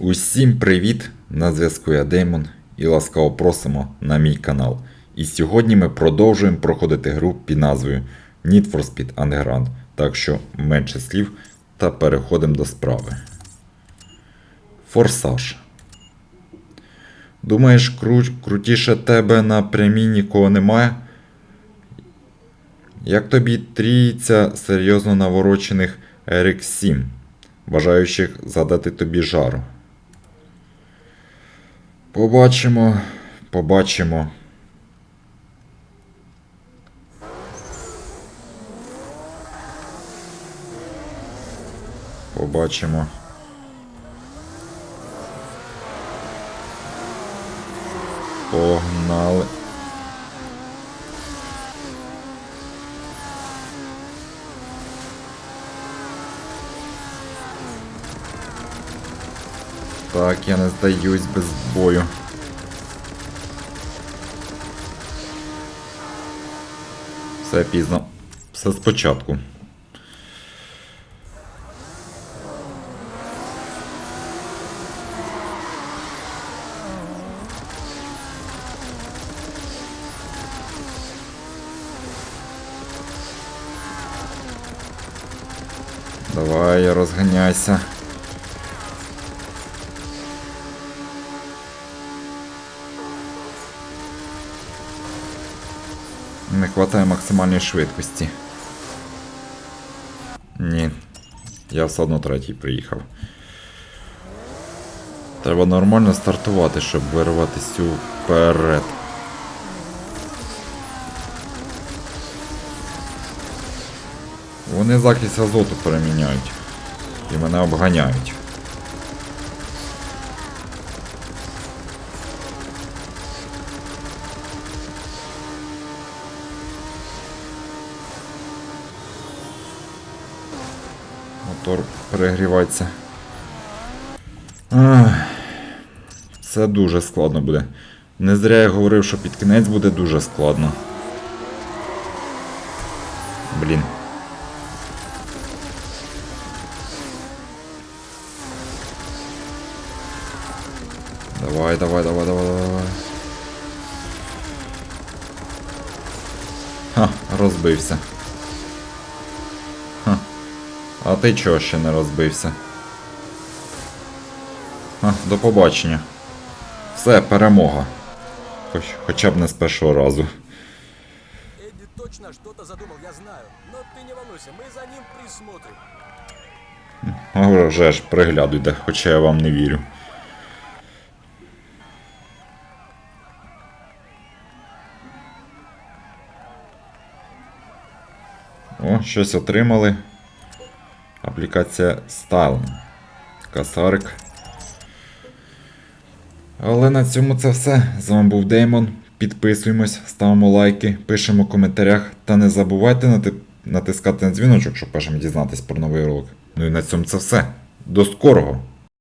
Усім привіт! На зв'язку я Деймон і ласкаво просимо на мій канал. І сьогодні ми продовжуємо проходити гру під назвою Need for Speed Underground. Так що менше слів та переходимо до справи. Форсаж. Думаєш, кру... крутіше тебе на прямій нікого немає? Як тобі трійця серйозно наворочених RX 7, бажаючих задати тобі жару? Побачимо, побачимо. Побачимо. Погнали. Так, я не здаюсь без бою. Все пізно. Все спочатку. Давай, розганяйся. Не вистачає максимальної швидкості. Ні. Я все одно третій приїхав. Треба нормально стартувати, щоб вирватися вперед. Вони захист азоту переміняють. І мене обганяють. Мотор перегрівається. Ах, Це дуже складно буде. Не зря я говорив, що під кінець буде дуже складно. Блін. Давай, давай, давай, давай, давай. Ха, розбився. Ха. А ти чого ще не розбився? Ха, до побачення. Все, перемога. Хоч, хоча б не з першого разу. Эдди точно что-то задумал, я знаю. Но ты не волнуйся, мы за ним присмотрим. А вже ж приглядуйте, хоча я вам не вірю. О, щось отримали. Аплікація Style. Касарик. Але на цьому це все. З вами був Деймон. Підписуємось, ставимо лайки, пишемо в коментарях та не забувайте натискати на дзвіночок, щоб першим дізнатись про новий ролик. Ну і на цьому це все. До скорого!